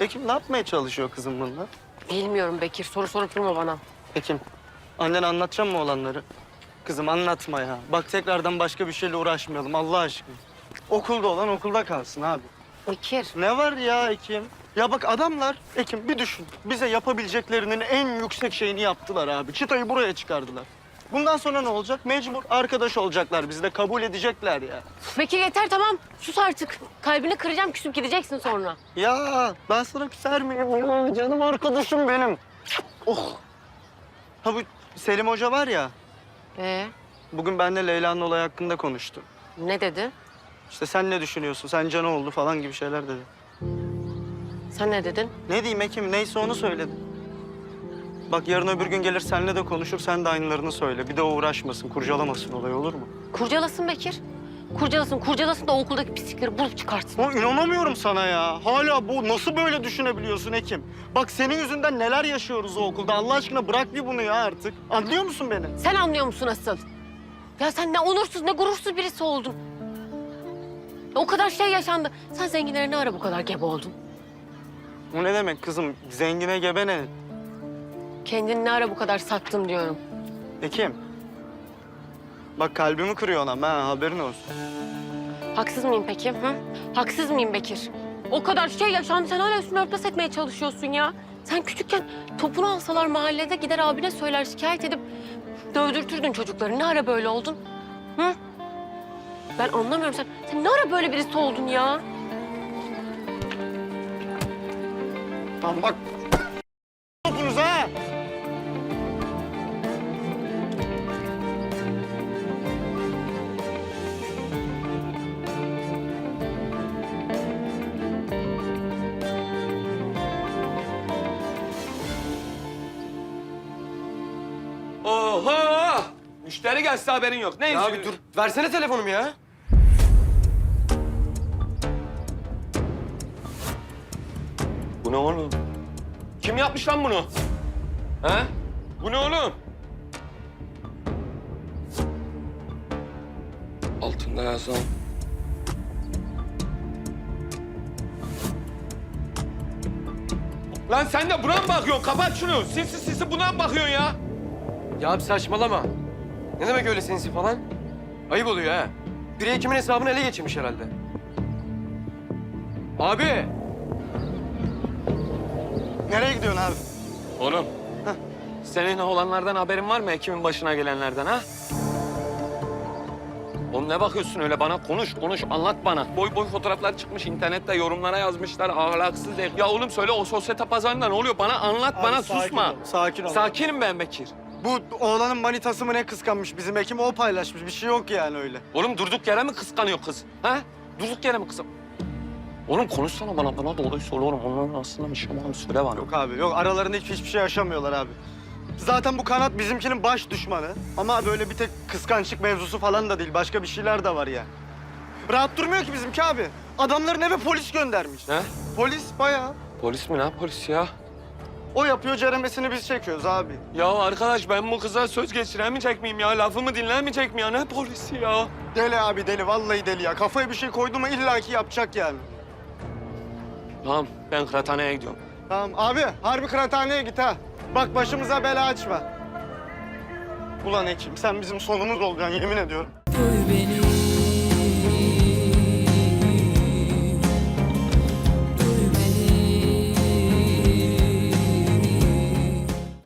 Ekim ne yapmaya çalışıyor kızım bunlar? Bilmiyorum Bekir. Soru sorup durma bana. Ekim, annen anlatacak mı olanları? Kızım anlatma ya. Bak tekrardan başka bir şeyle uğraşmayalım Allah aşkına. Okulda olan okulda kalsın abi. Bekir. Ne var ya Ekim? Ya bak adamlar, Ekim bir düşün. Bize yapabileceklerinin en yüksek şeyini yaptılar abi. Çıtayı buraya çıkardılar. Bundan sonra ne olacak? Mecbur arkadaş olacaklar bizle, kabul edecekler ya. Bekir yeter tamam. Sus artık. Kalbini kıracağım küsüp gideceksin sonra. Ya ben sana küser miyim ya? Canım arkadaşım benim. Oh. Ha bu Selim Hoca var ya, Ee, bugün benimle Leyla'nın olay hakkında konuştu. ne dedi? İşte sen ne düşünüyorsun, sence ne oldu falan gibi şeyler dedi. Sen ne dedin? Ne diyeyim Ekim, neyse onu söyledim. Bak yarın öbür gün gelir seninle de konuşur, sen de aynılarını söyle. Bir de o uğraşmasın, kurcalamasın olay olur mu? Kurcalasın Bekir. Kurcalasın, kurcalasın da o okuldaki pislikleri bulup çıkartsın. Ya inanamıyorum sana ya. Hala bu nasıl böyle düşünebiliyorsun Ekim? Bak senin yüzünden neler yaşıyoruz o okulda. Allah aşkına bırak bir bunu ya artık. Anlıyor musun beni? Sen anlıyor musun asıl? Ya sen ne onursuz ne gurursuz birisi oldun. Ya O kadar şey yaşandı. Sen zenginlere ne ara bu kadar gebe oldun? Bu ne demek kızım? Zengine gebe ne? Kendini ne ara bu kadar sattın diyorum. Ekim. Bak kalbimi kırıyor anam ha haberin olsun. Haksız mıyım peki? Hı? Haksız mıyım Bekir? O kadar şey yaşandı sen hala üstüne örtbas etmeye çalışıyorsun ya. Sen küçükken topunu alsalar mahallede gider abine söyler şikayet edip dövdürtürdün çocukları. Ne ara böyle oldun? Hı? Ben anlamıyorum sen. Sen ne ara böyle birisi oldun ya? Lan bak. Oha! Müşteri gelse haberin yok. Ne Ya abi dur. Versene telefonumu ya. Bu ne oğlum? Kim yapmış lan bunu? He? Bu ne oğlum? Altında yazan. Lan sen de buna mı bakıyorsun? Kapat şunu. Sinsi sinsi buna mı bakıyorsun ya? Ya abi saçmalama. Ne demek öyle sinsi falan? Ayıp oluyor ha. Biri Ekim'in hesabını ele geçirmiş herhalde. Abi. Nereye gidiyorsun abi? Oğlum. Senin olanlardan haberin var mı? Ekim'in başına gelenlerden ha? Oğlum ne bakıyorsun öyle bana? Konuş, konuş, anlat bana. Boy boy fotoğraflar çıkmış internette, yorumlara yazmışlar. Ahlaksız değil. Ya oğlum söyle o sosyete pazarında ne oluyor? Bana anlat, bana Abi, sakin susma. ol, sakin ol. Sakinim ben Bekir. Bu oğlanın manitası mı ne kıskanmış bizim Ekim o paylaşmış. Bir şey yok yani öyle. Oğlum durduk yere mi kıskanıyor kız? Ha? Durduk yere mi kıskan... Oğlum konuşsana bana, bana doğruyu söyle oğlum. Onların aslında bir şey var mı? Söyle bana. Yok abi yok aralarında hiç, hiçbir şey yaşamıyorlar abi. Zaten bu kanat bizimkinin baş düşmanı. Ama böyle bir tek kıskançlık mevzusu falan da değil. Başka bir şeyler de var ya. Rahat durmuyor ki bizimki abi. Adamların eve polis göndermiş. Ne? Polis bayağı. Polis mi? Ne polis ya? O yapıyor ceremesini biz çekiyoruz abi. Ya arkadaş ben bu kıza söz geçiremeyecek miyim ya? Lafımı dinlemeyecek mi ya? Ne polisi ya? Deli abi deli vallahi deli ya. Kafaya bir şey koydu mu illaki yapacak yani. Tamam ben kıraathaneye gidiyorum. Tamam abi harbi kıraathaneye git ha. Bak başımıza bela açma. Ulan Ekim sen bizim sonumuz olacaksın yemin ediyorum. Duy beni